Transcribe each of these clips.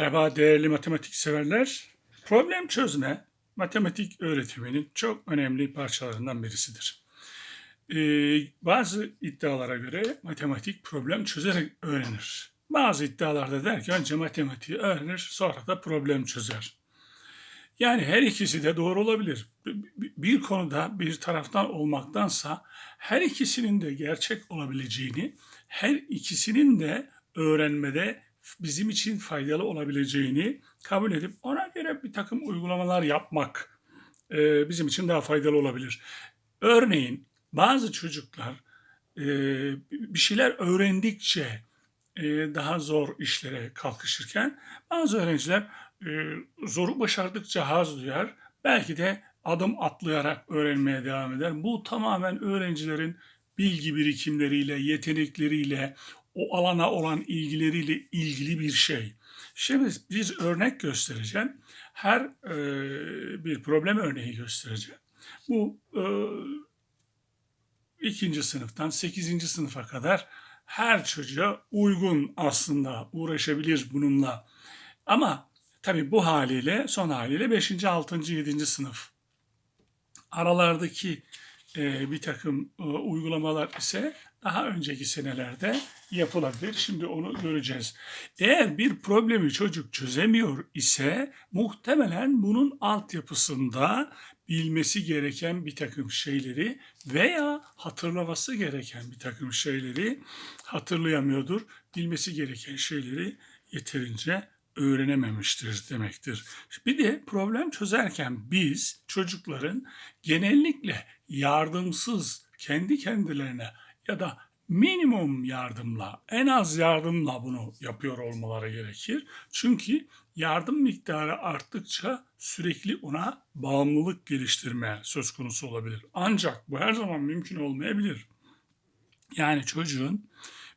Merhaba değerli matematik severler. Problem çözme matematik öğretiminin çok önemli parçalarından birisidir. Ee, bazı iddialara göre matematik problem çözerek öğrenir. Bazı iddialarda der ki önce matematiği öğrenir sonra da problem çözer. Yani her ikisi de doğru olabilir. Bir- konuda bir taraftan olmaktansa her ikisinin de gerçek olabileceğini, her ikisinin de öğrenmede bizim için faydalı olabileceğini kabul edip ona göre bir takım uygulamalar yapmak e, bizim için daha faydalı olabilir. Örneğin bazı çocuklar e, bir şeyler öğrendikçe e, daha zor işlere kalkışırken bazı öğrenciler e, zoru başardıkça haz duyar. Belki de adım atlayarak öğrenmeye devam eder. Bu tamamen öğrencilerin bilgi birikimleriyle, yetenekleriyle, o alana olan ilgileriyle ilgili bir şey. Şimdi bir örnek göstereceğim. Her e, bir problem örneği göstereceğim. Bu e, ikinci sınıftan sekizinci sınıfa kadar her çocuğa uygun aslında uğraşabilir bununla. Ama tabii bu haliyle son haliyle 5. 6. 7. sınıf. Aralardaki e, bir takım e, uygulamalar ise daha önceki senelerde yapılabilir. Şimdi onu göreceğiz. Eğer bir problemi çocuk çözemiyor ise muhtemelen bunun altyapısında bilmesi gereken bir takım şeyleri veya hatırlaması gereken bir takım şeyleri hatırlayamıyordur. Bilmesi gereken şeyleri yeterince öğrenememiştir demektir. Bir de problem çözerken biz çocukların genellikle yardımsız kendi kendilerine ya da minimum yardımla, en az yardımla bunu yapıyor olmaları gerekir. Çünkü yardım miktarı arttıkça sürekli ona bağımlılık geliştirme söz konusu olabilir. Ancak bu her zaman mümkün olmayabilir. Yani çocuğun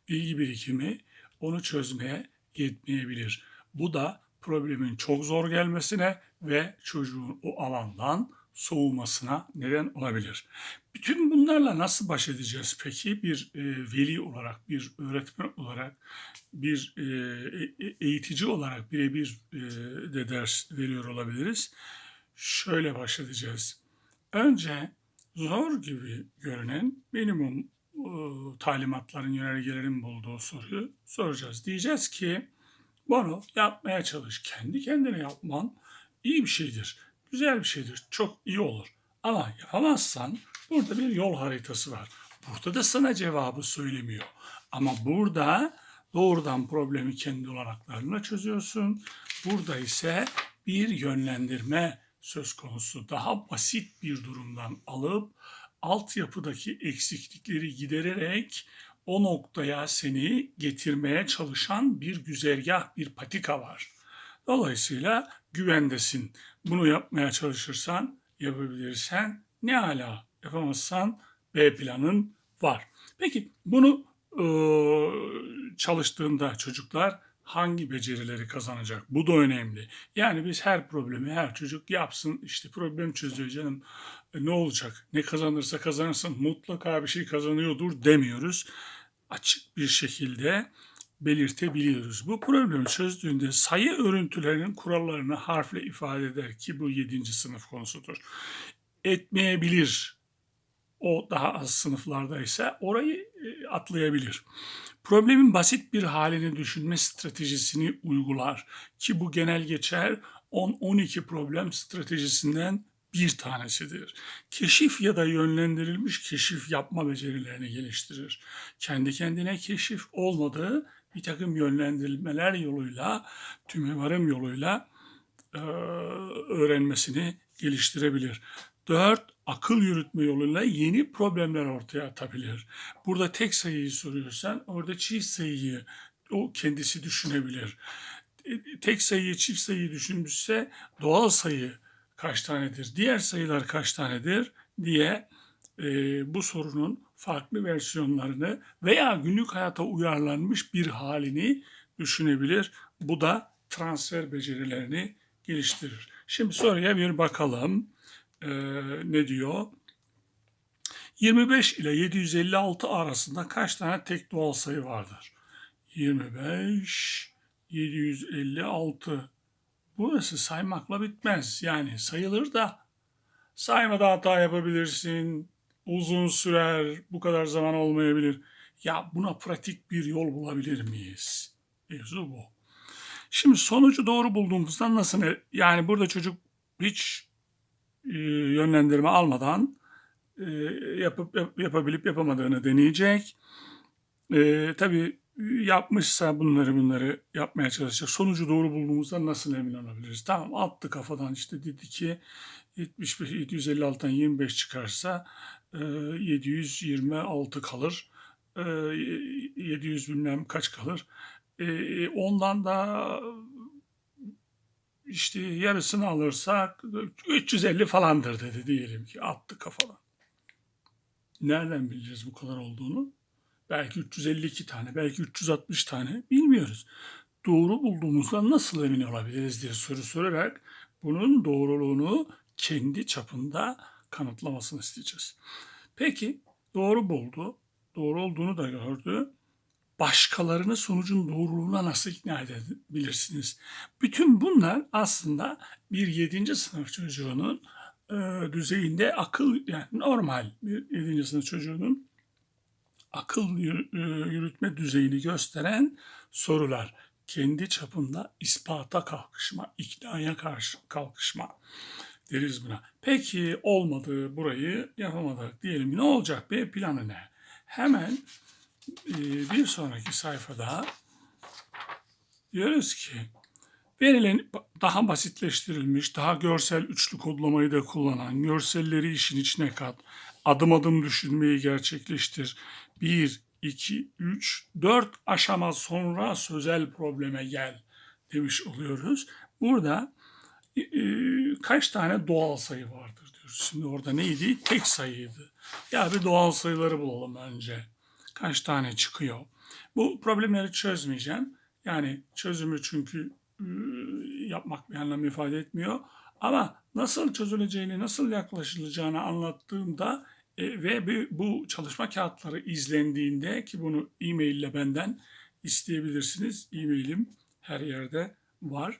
bilgi birikimi onu çözmeye yetmeyebilir. Bu da problemin çok zor gelmesine ve çocuğun o alandan soğumasına neden olabilir. Bütün bunlarla nasıl baş edeceğiz peki? Bir e, veli olarak, bir öğretmen olarak, bir e, e- eğitici olarak birebir e, de ders veriyor olabiliriz. Şöyle baş edeceğiz. Önce zor gibi görünen minimum e, talimatların, yönergelerin bulduğu soruyu soracağız. Diyeceğiz ki bunu yapmaya çalış. Kendi kendine yapman iyi bir şeydir. Güzel bir şeydir. Çok iyi olur. Ama yapamazsan burada bir yol haritası var. Burada da sana cevabı söylemiyor. Ama burada doğrudan problemi kendi olanaklarına çözüyorsun. Burada ise bir yönlendirme söz konusu. Daha basit bir durumdan alıp altyapıdaki eksiklikleri gidererek o noktaya seni getirmeye çalışan bir güzergah, bir patika var. Dolayısıyla güvendesin. Bunu yapmaya çalışırsan, yapabilirsen ne ala. Yapamazsan B planın var. Peki bunu e, çalıştığında çocuklar hangi becerileri kazanacak? Bu da önemli. Yani biz her problemi her çocuk yapsın işte problem çözüyor canım E, ne olacak? Ne kazanırsa kazansın mutlaka bir şey kazanıyordur demiyoruz. Açık bir şekilde belirtebiliyoruz. Bu problemi çözdüğünde sayı örüntülerinin kurallarını harfle ifade eder ki bu 7. sınıf konusudur. Etmeyebilir. O daha az sınıflarda ise orayı e, atlayabilir. Problemin basit bir halini düşünme stratejisini uygular ki bu genel geçer 10-12 problem stratejisinden bir tanesidir. Keşif ya da yönlendirilmiş keşif yapma becerilerini geliştirir. Kendi kendine keşif olmadığı bir takım yönlendirilmeler yoluyla, tümevarım yoluyla e, öğrenmesini geliştirebilir. Dört, akıl yürütme yoluyla yeni problemler ortaya atabilir. Burada tek sayıyı soruyorsan orada çift sayıyı o kendisi düşünebilir. E, Tek sayıyı çift sayıyı düşünmüşse doğal sayı kaç tanedir, diğer sayılar kaç tanedir diye e, bu sorunun farklı versiyonlarını veya günlük hayata uyarlanmış bir halini düşünebilir. Bu da transfer becerilerini geliştirir. Şimdi soruya bir bakalım. Ee, ne diyor? 25 ile 756 arasında kaç tane tek doğal sayı vardır? 25, 756. Burası saymakla bitmez. Yani sayılır da saymada hata yapabilirsin. Uzun sürer. Bu kadar zaman olmayabilir. Ya buna pratik bir yol bulabilir miyiz? Mevzu bu. Şimdi sonucu doğru bulduğumuzda nasıl? Yani burada çocuk hiç e, yönlendirme almadan e, yapıp yap- yapabilip yapamadığını deneyecek. E, tabii yapmışsa bunları bunları yapmaya çalışacak. Sonucu doğru bulduğumuzda nasıl emin olabiliriz? Tamam attı kafadan işte dedi ki 75, 756'dan 25 çıkarsa 726 kalır. E, 700 bilmem kaç kalır. E, ondan da işte yarısını alırsak 350 falandır dedi diyelim ki attı kafadan. Nereden bileceğiz bu kadar olduğunu? Belki 352 tane, belki 360 tane bilmiyoruz. Doğru bulduğumuzda nasıl emin olabiliriz diye soru sorarak bunun doğruluğunu kendi çapında kanıtlamasını isteyeceğiz. Peki doğru buldu, doğru olduğunu da gördü. Başkalarını sonucun doğruluğuna nasıl ikna edebilirsiniz? Bütün bunlar aslında bir 7. sınıf çocuğunun e, düzeyinde akıl yani normal bir 7. sınıf çocuğunun akıl e, yürütme düzeyini gösteren sorular. Kendi çapında ispata kalkışma, iknaya karşı kalkışma deriz buna. Peki olmadı burayı yapamadık diyelim. Ne olacak be planı ne? Hemen e, bir sonraki sayfada diyoruz ki verilen daha basitleştirilmiş, daha görsel üçlü kodlamayı da kullanan, görselleri işin içine kat, adım adım düşünmeyi gerçekleştir. 1, 2, 3, 4 aşama sonra sözel probleme gel demiş oluyoruz. Burada e, kaç tane doğal sayı vardır diyoruz. Şimdi orada neydi? Tek sayıydı. Ya bir doğal sayıları bulalım önce. Kaç tane çıkıyor? Bu problemleri çözmeyeceğim. Yani çözümü çünkü e, yapmak bir anlam ifade etmiyor. Ama nasıl çözüleceğini, nasıl yaklaşılacağını anlattığımda e, ve bu çalışma kağıtları izlendiğinde ki bunu e-mail ile benden isteyebilirsiniz. E-mailim her yerde var.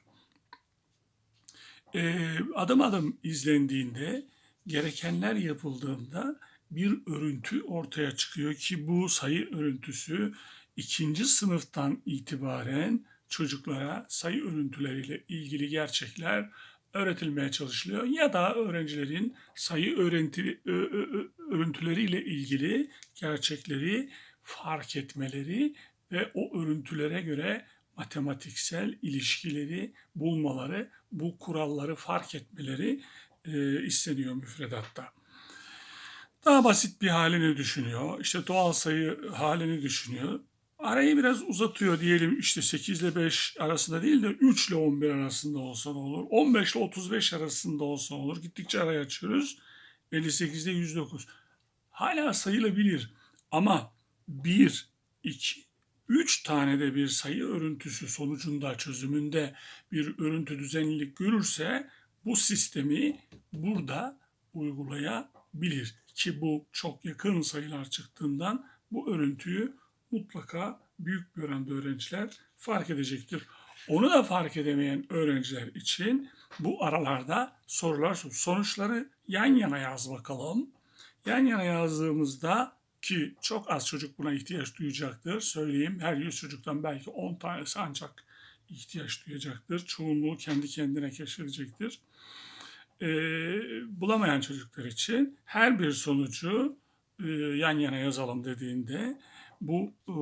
E, adım adım izlendiğinde, gerekenler yapıldığında bir örüntü ortaya çıkıyor ki bu sayı örüntüsü ikinci sınıftan itibaren çocuklara sayı örüntüleriyle ilgili gerçekler öğretilmeye çalışılıyor ya da öğrencilerin sayı öğrenti, ö- ö- örüntüleriyle ilgili gerçekleri fark etmeleri ve o örüntülere göre matematiksel ilişkileri bulmaları, bu kuralları fark etmeleri e, isteniyor müfredatta. Daha basit bir halini düşünüyor. İşte doğal sayı halini düşünüyor. Arayı biraz uzatıyor diyelim işte 8 ile 5 arasında değil de 3 ile 11 arasında olsa ne olur? 15 ile 35 arasında olsa ne olur? Gittikçe arayı açıyoruz. 58 ile 109. Hala sayılabilir ama 1, 2, 3 tane de bir sayı örüntüsü sonucunda çözümünde bir örüntü düzenlilik görürse bu sistemi burada uygulayabilir. Ki bu çok yakın sayılar çıktığından bu örüntüyü mutlaka büyük bir oranda öğrenciler fark edecektir. Onu da fark edemeyen öğrenciler için bu aralarda sorular sor. Sonuçları yan yana yaz bakalım. Yan yana yazdığımızda ki çok az çocuk buna ihtiyaç duyacaktır. Söyleyeyim her 100 çocuktan belki 10 tanesi ancak ihtiyaç duyacaktır. Çoğunluğu kendi kendine keşfedecektir. Ee, bulamayan çocuklar için her bir sonucu e, yan yana yazalım dediğinde bu e,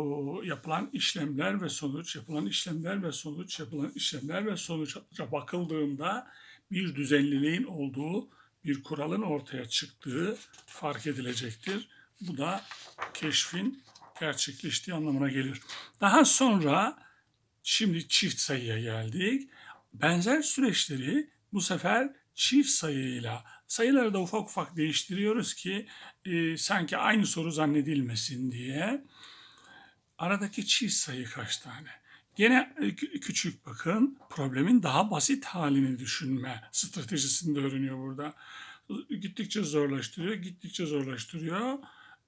yapılan işlemler ve sonuç, yapılan işlemler ve sonuç, yapılan işlemler ve sonuca bakıldığında bir düzenliliğin olduğu, bir kuralın ortaya çıktığı fark edilecektir. Bu da keşfin gerçekleştiği anlamına gelir. Daha sonra şimdi çift sayıya geldik. Benzer süreçleri bu sefer çift sayıyla sayıları da ufak ufak değiştiriyoruz ki e, sanki aynı soru zannedilmesin diye. Aradaki çift sayı kaç tane? Gene kü- küçük bakın problemin daha basit halini düşünme stratejisini de öğreniyor burada. Gittikçe zorlaştırıyor, gittikçe zorlaştırıyor.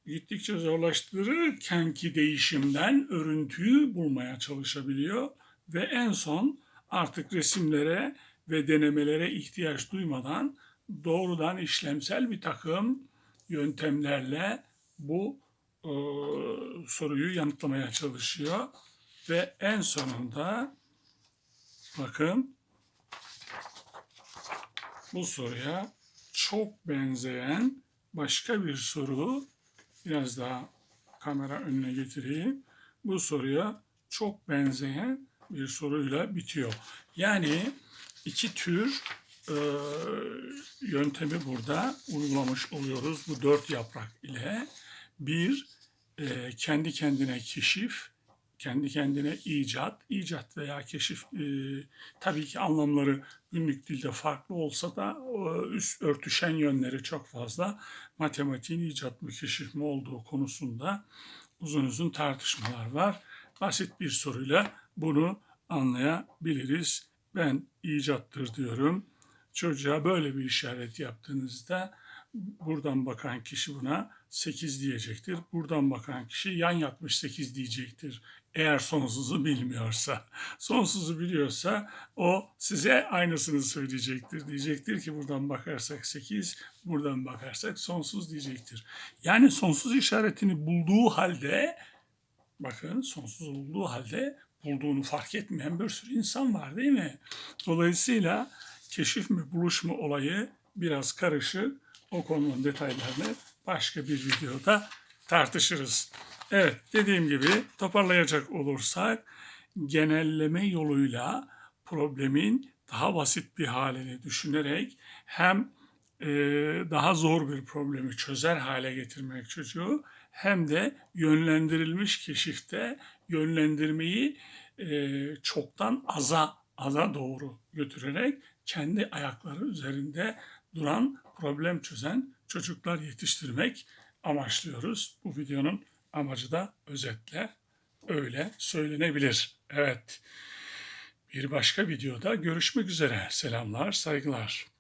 Gittikçe zorlaştırırken ki değişimden örüntüyü bulmaya çalışabiliyor. ve en son artık resimlere ve denemelere ihtiyaç duymadan doğrudan işlemsel bir takım yöntemlerle bu e, soruyu yanıtlamaya çalışıyor ve en sonunda bakın bu soruya çok benzeyen başka bir soru biraz daha kamera önüne getireyim. Bu soruya çok benzeyen bir soruyla bitiyor. Yani iki tür e, yöntemi burada uygulamış oluyoruz bu dört yaprak ile. Bir, e, kendi kendine keşif, kendi kendine icat, icat veya keşif e, tabii ki anlamları günlük dilde farklı olsa da e, üst örtüşen yönleri çok fazla. Matematiğin icat mı keşif mi olduğu konusunda uzun uzun tartışmalar var. Basit bir soruyla bunu anlayabiliriz. Ben icattır diyorum. Çocuğa böyle bir işaret yaptığınızda buradan bakan kişi buna 8 diyecektir. Buradan bakan kişi yan yatmış 8 diyecektir. Eğer sonsuzu bilmiyorsa. Sonsuzu biliyorsa o size aynısını söyleyecektir. Diyecektir ki buradan bakarsak 8, buradan bakarsak sonsuz diyecektir. Yani sonsuz işaretini bulduğu halde bakın sonsuz olduğu halde bulduğunu fark etmeyen bir sürü insan var değil mi? Dolayısıyla keşif mi buluş mu olayı biraz karışık. O konunun detaylarını başka bir videoda tartışırız. Evet dediğim gibi toparlayacak olursak genelleme yoluyla problemin daha basit bir halini düşünerek hem e, daha zor bir problemi çözer hale getirmek çocuğu hem de yönlendirilmiş keşifte yönlendirmeyi e, çoktan aza aza doğru götürerek kendi ayakları üzerinde duran problem çözen çocuklar yetiştirmek amaçlıyoruz. Bu videonun amacı da özetle öyle söylenebilir. Evet. Bir başka videoda görüşmek üzere. Selamlar, saygılar.